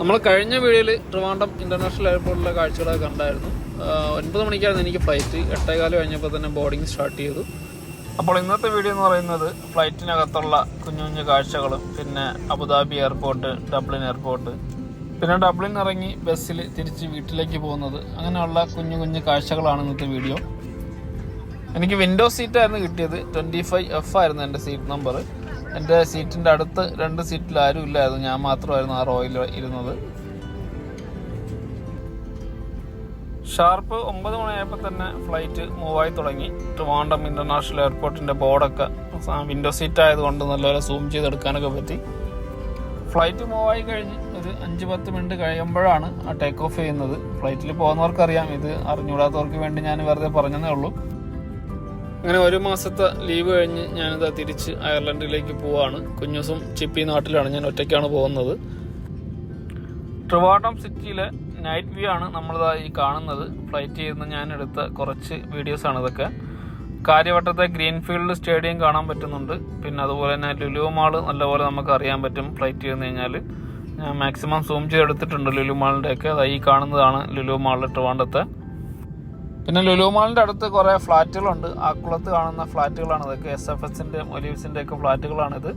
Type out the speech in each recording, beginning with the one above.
നമ്മൾ കഴിഞ്ഞ വീഡിയോയിൽ ട്രിവാൻഡം ഇന്റർനാഷണൽ എയർപോർട്ടിലെ കാഴ്ചകളൊക്കെ കണ്ടായിരുന്നു. ഒൻപത് മണിക്കായിരുന്നു എനിക്ക് ഫ്ലൈറ്റ് എട്ടേകാലം കഴിഞ്ഞപ്പോൾ തന്നെ ബോർഡിംഗ് സ്റ്റാർട്ട് ചെയ്തു. അപ്പോൾ ഇന്നത്തെ വീഡിയോ എന്ന് പറയുന്നത് ഫ്ലൈറ്റിനകത്തുള്ള കുഞ്ഞു കുഞ്ഞു കാഴ്ചകളും പിന്നെ Abu Dhabi airport Dublin airport. പിന്നെ ഡബ്ലിൻ ഇറങ്ങി ബസ്സിൽ തിരിച്ച് വീട്ടിലേക്ക് പോകുന്നത്. അങ്ങനെയുള്ള കുഞ്ഞു കുഞ്ഞു കാഴ്ചകളാണ് ഇന്നത്തെ വീഡിയോ. എനിക്ക് വിൻഡോ സീറ്റായിരുന്നു കിട്ടിയത്. ട്വന്റി ഫൈവ് എഫ് ആയിരുന്നു എന്റെ സീറ്റ് നമ്പർ എന്റെ സീറ്റിന്റെ അടുത്ത് രണ്ട് സീറ്റിൽ ആരും ഇല്ലായിരുന്നു ഞാൻ മാത്രമായിരുന്നു ആ റോയിൽ ഇരുന്നത്. ഷാർപ്പ് ഒമ്പത് മണിയായപ്പോൾ തന്നെ ഫ്ലൈറ്റ് മൂവായി തുടങ്ങി. ട്രിവാൻഡം ഇന്റർനാഷണൽ എയർപോർട്ടിന്റെ ബോർഡൊക്കെ വിൻഡോ സീറ്റ് ആയതുകൊണ്ട് നല്ലപോലെ സൂം ചെയ്തെടുക്കാനൊക്കെ പറ്റി. ഫ്ലൈറ്റ് മൂവായി കഴിഞ്ഞ് ഒരു അഞ്ച് പത്ത് മിനിറ്റ് കഴിയുമ്പോഴാണ് ആ ടേക്ക് ഓഫ് ചെയ്യുന്നത്. ഫ്ലൈറ്റിൽ പോകുന്നവർക്കറിയാം. ഇത് അറിഞ്ഞുകൂടാത്തവർക്ക് വേണ്ടി ഞാൻ വെറുതെ പറഞ്ഞതേ ഉള്ളൂ. അങ്ങനെ ഒരു മാസത്തെ ലീവ് കഴിഞ്ഞ് ഞാനിതാ തിരിച്ച് അയർലൻഡിലേക്ക് പോവാണ്. കുഞ്ഞുസും ചിപ്പി നാട്ടിലാണ്. ഞാൻ ഒറ്റയ്ക്കാണ് പോകുന്നത്. ട്രിവാൻഡം സിറ്റിയിലെ നൈറ്റ് വ്യൂ ആണ് നമ്മളിതാ ഈ കാണുന്നത്. ഫ്ലൈറ്റ് ചെയ്യുന്ന ഞാൻ എടുത്ത കുറച്ച് വീഡിയോസ് ആണ് ഇതൊക്കെ. കാര്യവട്ടത്തെ ഗ്രീൻഫീൽഡ് സ്റ്റേഡിയം കാണാൻ പറ്റുന്നുണ്ട്. പിന്നെ അതുപോലെ തന്നെ ലുലു മാൾ നല്ലപോലെ നമുക്ക് അറിയാൻ പറ്റും ഫ്ലൈറ്റ് ചെയ്യുന്ന കഴിഞ്ഞാൽ ഞാൻ മാക്സിമം സൂം ചെയ്തെടുത്തിട്ടുണ്ട് ലുലു മാളിന്റെയൊക്കെ അതായി കാണുന്നതാണ് ലുലു മാൾ ട്രിവാൻഡത്തെ പിന്നെ ലുലുമാളിന്റെ അടുത്ത് കുറേ ഫ്ലാറ്റുകളുണ്ട്. ആക്കുളത്ത് കാണുന്ന ഫ്ലാറ്റുകളാണ് ഇതൊക്കെ. എസ് എഫ് എസിന്റെ ഒലീവ്സിന്റെ ഒക്കെ ഫ്ലാറ്റുകളാണിത്.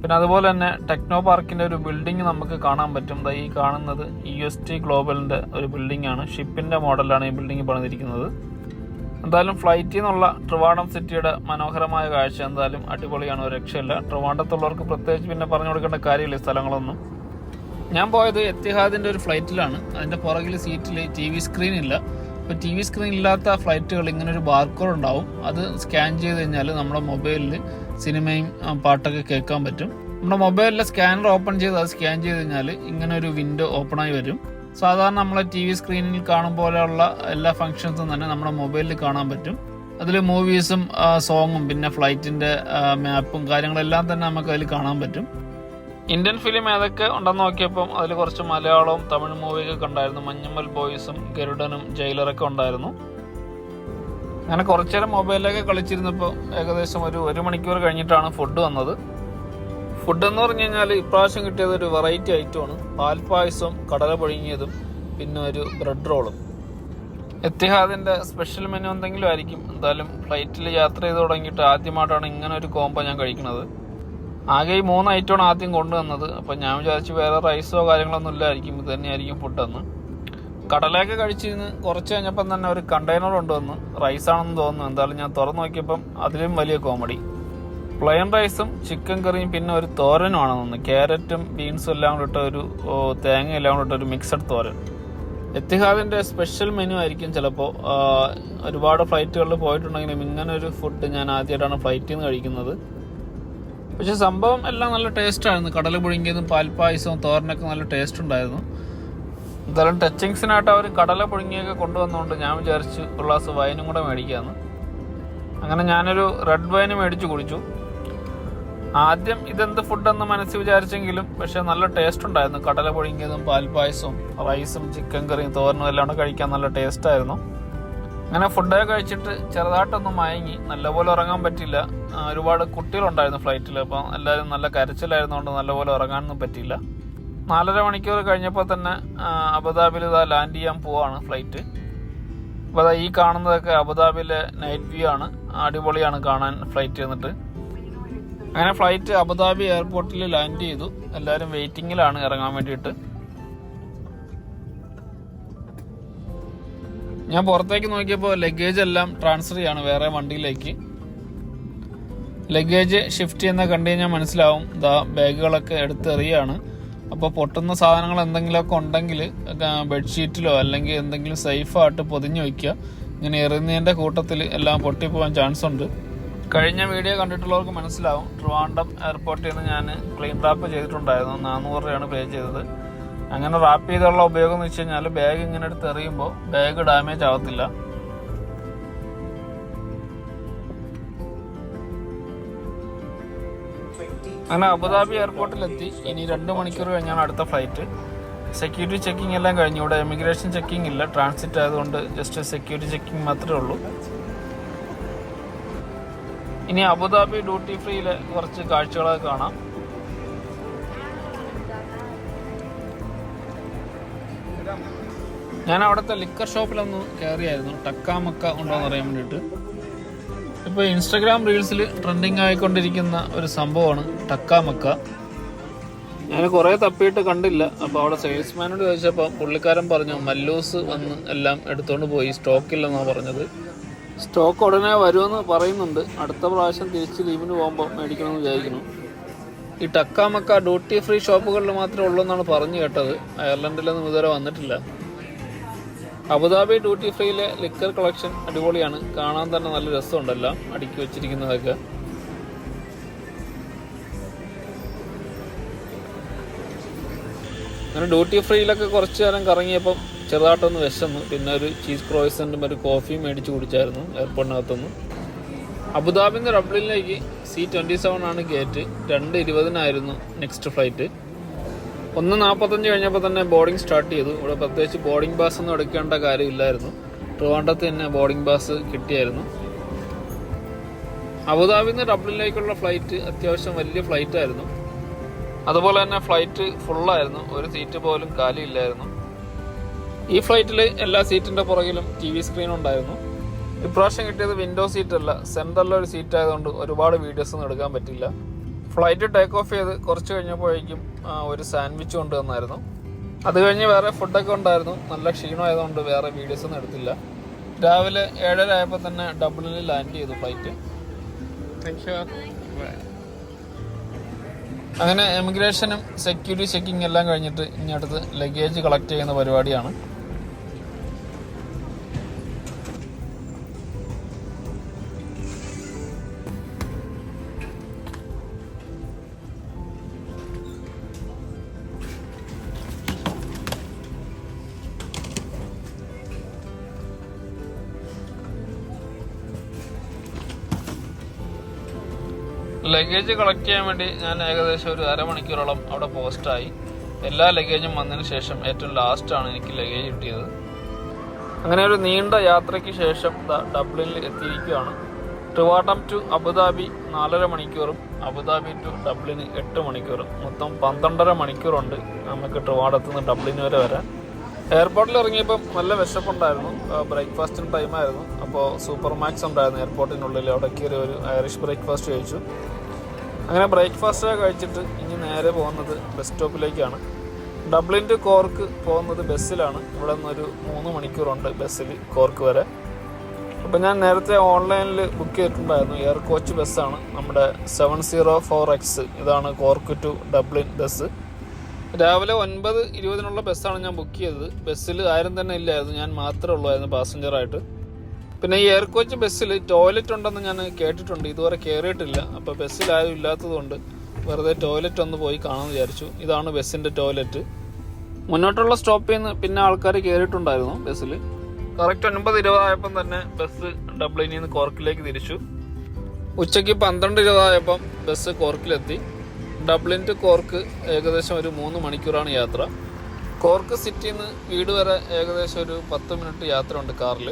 പിന്നെ അതുപോലെ തന്നെ ടെക്നോ പാർക്കിന്റെ ഒരു ബിൽഡിംഗ് നമുക്ക് കാണാൻ പറ്റും. ഈ കാണുന്നത് ഇ എസ് ടി ഗ്ലോബലിന്റെ ഒരു ബിൽഡിംഗ് ആണ്. ഷിപ്പിന്റെ മോഡലാണ് ഈ ബിൽഡിംഗ് പണിതിരിക്കുന്നത്. എന്തായാലും ഫ്ലൈറ്റിൽ നിന്നുള്ള ട്രിവാൻഡം സിറ്റിയുടെ മനോഹരമായ കാഴ്ച എന്തായാലും അടിപൊളിയാണ്. ഒരു രക്ഷയില്ല. ട്രിവാൻഡത്തുള്ളവർക്ക് പ്രത്യേകിച്ച് പിന്നെ പറഞ്ഞു കൊടുക്കേണ്ട കാര്യമില്ല സ്ഥലങ്ങളൊന്നും. ഞാൻ പോയത് എത്തിഹാദിന്റെ ഒരു ഫ്ലൈറ്റിലാണ് അതിന്റെ പുറകിൽ സീറ്റിൽ ടി വി സ്ക്രീൻ ഇല്ല. അപ്പോൾ ടി വി സ്ക്രീൻ ഇല്ലാത്ത ഫ്ലൈറ്റുകൾ ഇങ്ങനെ ഒരു ബാർക്കോഡ് ഉണ്ടാവും. അത് സ്കാൻ ചെയ്ത് കഴിഞ്ഞാൽ നമ്മുടെ മൊബൈലിൽ സിനിമയും പാട്ടൊക്കെ കേൾക്കാൻ പറ്റും. നമ്മുടെ മൊബൈലിലെ സ്കാനർ ഓപ്പൺ ചെയ്ത് അത് സ്കാൻ ചെയ്ത് കഴിഞ്ഞാൽ ഇങ്ങനെ ഒരു വിൻഡോ ഓപ്പൺ ആയി വരും. സാധാരണ നമ്മളെ ടി വി സ്ക്രീനിൽ കാണും പോലെയുള്ള എല്ലാ ഫങ്ഷൻസും തന്നെ നമ്മുടെ മൊബൈലിൽ കാണാൻ പറ്റും. അതിൽ മൂവീസും സോങ്ങും പിന്നെ ഫ്ലൈറ്റിന്റെ മാപ്പും കാര്യങ്ങളെല്ലാം തന്നെ നമുക്ക് അതിൽ കാണാൻ പറ്റും. ഇന്ത്യൻ ഫിലിം ഏതൊക്കെ ഉണ്ടെന്ന് നോക്കിയപ്പം അതിൽ കുറച്ച് മലയാളവും തമിഴ് മൂവിയൊക്കെ ഉണ്ടായിരുന്നു. മഞ്ഞമ്മൽ ബോയ്സും ഗരുഡനും ജയിലറൊക്കെ ഉണ്ടായിരുന്നു. അങ്ങനെ കുറച്ചു നേരം മൊബൈലിലൊക്കെ കളിച്ചിരുന്നപ്പോൾ ഏകദേശം ഒരു ഒരു മണിക്കൂർ കഴിഞ്ഞിട്ടാണ് ഫുഡ് വന്നത്. ഫുഡ് എന്ന് പറഞ്ഞു കഴിഞ്ഞാൽ ഇപ്രാവശ്യം കിട്ടിയത് ഒരു വെറൈറ്റി ഐറ്റമാണ് പാൽപ്പായസവും കടല പൊഴുങ്ങിയതും പിന്നെ ഒരു ബ്രെഡ് റോളും എത്തിഹാദിന്റെ സ്പെഷ്യൽ മെനു എന്തെങ്കിലും ആയിരിക്കും? എന്തായാലും ഫ്ലൈറ്റിൽ യാത്ര ചെയ്ത് തുടങ്ങിയിട്ട് ആദ്യമായിട്ടാണ് ഇങ്ങനെ ഒരു കോംബോ ഞാൻ കഴിക്കുന്നത്. ആകെ ഈ മൂന്ന് ഐറ്റമാണ് ആദ്യം കൊണ്ടുവന്നത്. അപ്പം ഞാൻ വിചാരിച്ചു വേറെ റൈസോ കാര്യങ്ങളൊന്നും ഇല്ലായിരിക്കും. ഇത് തന്നെയായിരിക്കും ഫുഡെന്ന് കടലയൊക്കെ കഴിച്ചിരുന്ന് കുറച്ച് കഴിഞ്ഞപ്പം തന്നെ ഒരു കണ്ടെയ്നർ കൊണ്ടുവന്നു. റൈസാണെന്ന് തോന്നുന്നു. എന്തായാലും ഞാൻ തുറന്നു നോക്കിയപ്പം അതിലും വലിയ കോമഡി പ്ലെയിൻ റൈസും ചിക്കൻ കറിയും പിന്നെ ഒരു തോരനുമാണ് തോന്നുന്നു. ക്യാരറ്റും ബീൻസും എല്ലാം കൂടെ ഇട്ട ഒരു തേങ്ങ എല്ലാം കൂടെ ഇട്ട ഒരു മിക്സഡ് തോരൻ. എത്തിഹാദിന്റെ സ്പെഷ്യൽ മെനു ആയിരിക്കും ചിലപ്പോൾ ഒരുപാട് ഫ്ലൈറ്റുകളിൽ പോയിട്ടുണ്ടെങ്കിലും ഇങ്ങനെ ഒരു ഫുഡ് ഞാൻ ആദ്യമായിട്ടാണ് ഫ്ലൈറ്റിൽ നിന്ന് കഴിക്കുന്നത്. പക്ഷെ സംഭവം എല്ലാം നല്ല ടേസ്റ്റ് ആയിരുന്നു കടൽ പുഴുങ്ങിയതും പാൽപ്പായസവും തോരനൊക്കെ നല്ല ടേസ്റ്റ് ഉണ്ടായിരുന്നു എന്തായാലും ടച്ചിങ്സിനായിട്ട് അവർ കടല പുഴുങ്ങിയൊക്കെ കൊണ്ടുവന്നുകൊണ്ട് ഞാൻ വിചാരിച്ചു ഒരു ഗ്ലാസ് വൈനും കൂടെ മേടിക്കാമെന്ന് അങ്ങനെ ഞാനൊരു റെഡ് വൈന് മേടിച്ചു കുടിച്ചു. ആദ്യം ഇതെന്ത് ഫുഡെന്ന് മനസ്സിൽ വിചാരിച്ചെങ്കിലും പക്ഷെ നല്ല ടേസ്റ്റ് ഉണ്ടായിരുന്നു കടല പുഴുങ്ങിയതും പാൽപ്പായസവും റൈസും ചിക്കൻ കറിയും തോരനും എല്ലാം കൂടെ കഴിക്കാൻ നല്ല ടേസ്റ്റ് ആയിരുന്നു അങ്ങനെ ഫുഡൊക്കെ കഴിച്ചിട്ട് ചെറുതായിട്ടൊന്ന് മയങ്ങി. നല്ലപോലെ ഉറങ്ങാൻ പറ്റില്ല ഒരുപാട് കുട്ടികളുണ്ടായിരുന്നു ഫ്ലൈറ്റിൽ അപ്പം എല്ലാവരും നല്ല കരച്ചിലായിരുന്നുകൊണ്ട് നല്ലപോലെ ഉറങ്ങാനൊന്നും പറ്റിയില്ല. നാലര മണിക്കൂർ കഴിഞ്ഞപ്പോൾ തന്നെ അബുദാബിയിൽ ഇതാ ലാൻഡ് ചെയ്യാൻ പോവാണ് ഫ്ലൈറ്റ്. അപ്പോൾ അതാ ഈ കാണുന്നതൊക്കെ അബുദാബിയിലെ നൈറ്റ് വ്യൂ ആണ്. അടിപൊളിയാണ് കാണാൻ ഫ്ലൈറ്റ് എന്നിട്ട് അങ്ങനെ ഫ്ലൈറ്റ് അബുദാബി എയർപോർട്ടിൽ ലാൻഡ് ചെയ്തു. എല്ലാവരും വെയിറ്റിങ്ങിലാണ് ഇറങ്ങാൻ വേണ്ടിയിട്ട്. ഞാൻ പുറത്തേക്ക് നോക്കിയപ്പോൾ ലഗേജ് എല്ലാം ട്രാൻസ്ഫർ ചെയ്യാണ് വേറെ വണ്ടിയിലേക്ക്. ലഗേജ് ഷിഫ്റ്റ് ചെയ്യുന്ന കണ്ടു കഴിഞ്ഞാൽ മനസ്സിലാവും. ഇതാ ബാഗുകളൊക്കെ എടുത്തെറിയാണ്. അപ്പോൾ പൊട്ടുന്ന സാധനങ്ങൾ എന്തെങ്കിലുമൊക്കെ ഉണ്ടെങ്കിൽ ബെഡ്ഷീറ്റിലോ അല്ലെങ്കിൽ എന്തെങ്കിലും സേഫായിട്ട് പൊതിഞ്ഞു വയ്ക്കുക ഇങ്ങനെ എറിയുന്നതിന്റെ കൂട്ടത്തിൽ എല്ലാം പൊട്ടിപ്പോകാൻ ചാൻസ് ഉണ്ട്. കഴിഞ്ഞ വീഡിയോ കണ്ടിട്ടുള്ളവർക്ക് മനസ്സിലാവും. ട്രിവാൻഡം എയർപോർട്ടിൽ നിന്ന് ഞാൻ ക്ലീൻ റാപ്പ് ചെയ്തിട്ടുണ്ടായിരുന്നു. നാനൂറ് രൂപയാണ് പേ ചെയ്തത്. അങ്ങനെ റാപ്പ് ചെയ്തുള്ള ഉപയോഗം എന്ന് വെച്ച് കഴിഞ്ഞാൽ ബാഗ് ഇങ്ങനെ എടുത്ത് എറിയുമ്പോൾ ബാഗ് ഡാമേജ് ആവത്തില്ല. അങ്ങനെ അബുദാബി എയർപോർട്ടിലെത്തി ഇനി രണ്ട് മണിക്കൂർ കഴിഞ്ഞാണ് അടുത്ത ഫ്ലൈറ്റ് സെക്യൂരിറ്റി ചെക്കിംഗ് എല്ലാം കഴിഞ്ഞു. ഇവിടെ എമിഗ്രേഷൻ ചെക്കിംഗ് ഇല്ല. ട്രാൻസിറ്റ് ആയതുകൊണ്ട് ജസ്റ്റ് സെക്യൂരിറ്റി ചെക്കിംഗ് മാത്രമേ ഉള്ളൂ. ഇനി അബുദാബി ഡ്യൂട്ടി ഫ്രീയിലെ കുറച്ച് കാഴ്ചകളൊക്കെ കാണാം. ഞാൻ അവിടുത്തെ ലിക്കർ ഷോപ്പിലൊന്ന് കയറിയായിരുന്നു ടക്കാമക്ക ഉണ്ടോ എന്ന് അറിയാൻ വേണ്ടിയിട്ട്. ഇപ്പോൾ ഇൻസ്റ്റഗ്രാം റീൽസിൽ ട്രെൻഡിങ് ആയിക്കൊണ്ടിരിക്കുന്ന ഒരു സംഭവമാണ് ടക്കാമക്ക. ഞാൻ കുറേ തപ്പിയിട്ട് കണ്ടില്ല. അപ്പോൾ അവിടെ സെയിൽസ്മാനോട് ചോദിച്ചപ്പോൾ പുള്ളിക്കാരൻ പറഞ്ഞു മല്ലൂസ് വന്ന് എല്ലാം എടുത്തുകൊണ്ട് പോയി. സ്റ്റോക്ക് സ്റ്റോക്കില്ലെന്നാണ് പറഞ്ഞത്. സ്റ്റോക്ക് ഉടനെ വരുമെന്ന് പറയുന്നുണ്ട്. അടുത്ത പ്രാവശ്യം തിരിച്ച് ലീവിന് പോകുമ്പോൾ മേടിക്കണമെന്ന് വിചാരിക്കുന്നു. ഈ ടക്കാമക്ക ഡ്യൂട്ടി ഫ്രീ ഷോപ്പുകളിൽ മാത്രമേ ഉള്ളൂ എന്നാണ് പറഞ്ഞു കേട്ടത്. അയർലൻഡിലൊന്നും ഇതുവരെ വന്നിട്ടില്ല. അബുദാബി ഡ്യൂട്ടി ഫ്രീയിലെ ലിക്കർ കളക്ഷൻ അടിപൊളിയാണ്. കാണാൻ തന്നെ നല്ല രസമുണ്ടല്ലോ അടുക്കി വെച്ചിരിക്കുന്നതൊക്കെ. അങ്ങനെ ഡ്യൂട്ടി ഫ്രീയിലൊക്കെ കുറച്ച് നേരം കറങ്ങിയപ്പം ചെറുതായിട്ടൊന്ന് വിശന്നു. പിന്നെ ഒരു ചീസ് ക്രോയിസന്റും ഒരു കോഫിയും മേടിച്ച് കുടിച്ചായിരുന്നു എയർപോർട്ടിനകത്തുനിന്ന്. അബുദാബിന്റെ റബ്ലിനിലേക്ക് സി ട്വന്റി സെവൻ ആണ് ഗേറ്റ് രണ്ട് ഇരുപതിനായിരുന്നു നെക്സ്റ്റ് ഫ്ലൈറ്റ് ഒന്ന് നാൽപ്പത്തഞ്ച് കഴിഞ്ഞപ്പോൾ തന്നെ ബോർഡിംഗ് സ്റ്റാർട്ട് ചെയ്തു. ഇവിടെ പ്രത്യേകിച്ച് ബോർഡിംഗ് പാസ് ഒന്നും എടുക്കേണ്ട കാര്യമില്ലായിരുന്നു. ട്രിവാൻഡത്ത് തന്നെ ബോർഡിംഗ് പാസ് കിട്ടിയായിരുന്നു. അബുദാബിൽ നിന്ന് ഡബ്ലിനിലേക്കുള്ള ഫ്ലൈറ്റ് അത്യാവശ്യം വലിയ ഫ്ലൈറ്റ് ആയിരുന്നു. അതുപോലെ തന്നെ ഫ്ലൈറ്റ് ഫുള്ളായിരുന്നു ഒരു സീറ്റ് പോലും കാലിയില്ലായിരുന്നു ഈ ഫ്ലൈറ്റിൽ എല്ലാ സീറ്റിന്റെ പുറകിലും ടി വി സ്ക്രീൻ ഉണ്ടായിരുന്നു. ഇപ്രാവശ്യം കിട്ടിയത് വിൻഡോ സീറ്റല്ല സെന്ററിലെ ഒരു സീറ്റ് ആയതുകൊണ്ട് ഒരുപാട് വീഡിയോസ് ഒന്നും എടുക്കാൻ പറ്റില്ല. ഫ്ലൈറ്റ് ടേക്ക് ഓഫ് ചെയ്ത് കുറച്ച് കഴിഞ്ഞപ്പോഴേക്കും ഒരു സാൻഡ്വിച്ച് കൊണ്ടുവന്നായിരുന്നു. അത് കഴിഞ്ഞ് വേറെ ഫുഡൊക്കെ ഉണ്ടായിരുന്നു. നല്ല ക്ഷീണമായതുകൊണ്ട് വേറെ വീഡിയോസ് ഒന്നും എടുത്തില്ല. രാവിലെ ഏഴര ആയപ്പോൾ തന്നെ ഡബ്ലിനിൽ ലാൻഡ് ചെയ്തു ഫ്ലൈറ്റ്. അങ്ങനെ എമിഗ്രേഷനും സെക്യൂരിറ്റി ചെക്കിംഗ് എല്ലാം കഴിഞ്ഞിട്ട് ഇനി അടുത്ത് ലഗേജ് കളക്ട് ചെയ്യുന്ന പരിപാടിയാണ്. ലഗേജ് കളക്ട് ചെയ്യാൻ വേണ്ടി ഞാൻ ഏകദേശം ഒരു അരമണിക്കൂറോളം അവിടെ പോസ്റ്റായി. എല്ലാ ലഗേജും വന്നതിന് ശേഷം ഏറ്റവും ലാസ്റ്റാണ് എനിക്ക് ലഗേജ് കിട്ടിയത്. അങ്ങനെ ഒരു നീണ്ട യാത്രയ്ക്ക് ശേഷം ഡബ്ലിനിൽ എത്തിയിരിക്കുകയാണ്. ട്രിവാട്ടം ടു അബുദാബി നാലര മണിക്കൂറും അബുദാബി ടു ഡബ്ലിന് എട്ട് മണിക്കൂറും. മൊത്തം പന്ത്രണ്ടര മണിക്കൂറുണ്ട് നമുക്ക് ട്രിവാഡത്ത് നിന്ന് ഡബ്ലിന് വരെ വരാൻ. എയർപോർട്ടിൽ ഇറങ്ങിയപ്പം നല്ല വിശപ്പുണ്ടായിരുന്നു. ബ്രേക്ക്ഫാസ്റ്റിന് ടൈമായിരുന്നു അപ്പോൾ സൂപ്പർ മാക്സ് ഉണ്ടായിരുന്നു. എയർപോർട്ടിനുള്ളിൽ അവിടെ കയറി ഒരു ഐറിഷ് ബ്രേക്ക്ഫാസ്റ്റ് കഴിച്ചു. അങ്ങനെ ബ്രേക്ക്ഫാസ്റ്റ് കഴിച്ചിട്ട് ഇനി നേരെ പോകുന്നത് ബസ് സ്റ്റോപ്പിലേക്കാണ് ഡബ്ലിൻ ടു കോർക്ക് പോകുന്നത് ബസ്സിലാണ് ഇവിടെ നിന്നൊരു മൂന്ന് മണിക്കൂറുണ്ട് ബസ്സിൽ കോർക്ക് വരെ. അപ്പോൾ ഞാൻ നേരത്തെ ഓൺലൈനിൽ ബുക്ക് ചെയ്തിട്ടുണ്ടായിരുന്നു. എയർ കോച്ച് ബസ്സാണ് നമ്മുടെ സെവൻ സീറോ ഫോർ എക്സ് ഇതാണ് കോർക്ക് ടു ഡബ്ലിൻ ബസ് രാവിലെ ഒൻപത് ഇരുപതിനുള്ള ബസ്സാണ് ഞാൻ ബുക്ക് ചെയ്തത്. ബസ്സിൽ ആരും തന്നെ ഇല്ലായിരുന്നു. ഞാൻ മാത്രമേ ഉള്ളായിരുന്നു പാസഞ്ചറായിട്ട് പിന്നെ ഈ എയർ കോച്ച് ബസ്സിൽ ടോയ്ലറ്റ് ഉണ്ടെന്ന് ഞാൻ കേട്ടിട്ടുണ്ട്. ഇതുവരെ കയറിയിട്ടില്ല അപ്പോൾ ബസ്സിൽ ആരും ഇല്ലാത്തതുകൊണ്ട് വെറുതെ ടോയ്ലറ്റ് ഒന്ന് പോയി കാണാമെന്ന് വിചാരിച്ചു. ഇതാണ് ബസ്സിന്റെ ടോയ്ലറ്റ് മുന്നോട്ടുള്ള സ്റ്റോപ്പിൽ നിന്ന് പിന്നെ ആൾക്കാർ കയറിയിട്ടുണ്ടായിരുന്നു ബസ്സിൽ കറക്റ്റ് ഒൻപത് ഇരുപതായപ്പം തന്നെ ബസ് ഡബ്ലിനിൽ നിന്ന് കോർക്കിലേക്ക് തിരിച്ചു. ഉച്ചയ്ക്ക് പന്ത്രണ്ട് ഇരുപതായപ്പം ബസ് കോർക്കിലെത്തി ഡബ്ലിൻ ടു കോർക്ക് ഏകദേശം ഒരു മൂന്ന് മണിക്കൂറാണ് യാത്ര. കോർക്ക് സിറ്റിയിൽ നിന്ന് വീട് വരെ ഏകദേശം ഒരു പത്ത് മിനിറ്റ് യാത്ര ഉണ്ട് കാറിൽ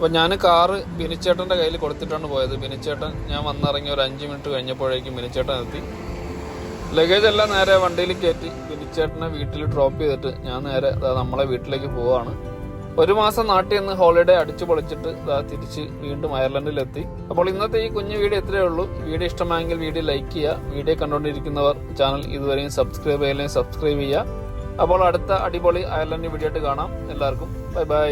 അപ്പോൾ ഞാൻ കാറ് ബിനിച്ചേട്ടന്റെ കയ്യിൽ കൊടുത്തിട്ടാണ് പോയത്. ബിനിച്ചേട്ടൻ ഞാൻ വന്നിറങ്ങി ഒരു അഞ്ച് മിനിറ്റ് കഴിഞ്ഞപ്പോഴേക്കും ബിനിച്ചേട്ടൻ എത്തി. ലഗേജ് എല്ലാം നേരെ വണ്ടിയിൽ കയറ്റി ബിനിച്ചേട്ടനെ വീട്ടിൽ ഡ്രോപ്പ് ചെയ്തിട്ട് ഞാൻ നേരെ നമ്മളെ വീട്ടിലേക്ക് പോവാണ്. ഒരു മാസം നാട്ടിൽ നിന്ന് ഹോളിഡേ അടിച്ചു പൊളിച്ചിട്ട് തിരിച്ച് വീണ്ടും അയർലൻഡിലെത്തി. അപ്പോൾ ഇന്നത്തെ ഈ കുഞ്ഞു വീഡിയോ എത്രയേ ഉള്ളൂ. വീഡിയോ ഇഷ്ടമായെങ്കിൽ വീഡിയോ ലൈക്ക് ചെയ്യുക. വീഡിയോ കണ്ടുകൊണ്ടിരിക്കുന്നവർ ചാനൽ ഇതുവരെയും സബ്സ്ക്രൈബ് ചെയ്യില്ലെങ്കിൽ സബ്സ്ക്രൈബ് ചെയ്യുക. അപ്പോൾ അടുത്ത അടിപൊളി അയർലൻഡ് വീഡിയോ ആയിട്ട് കാണാം. എല്ലാവർക്കും ബൈ ബൈ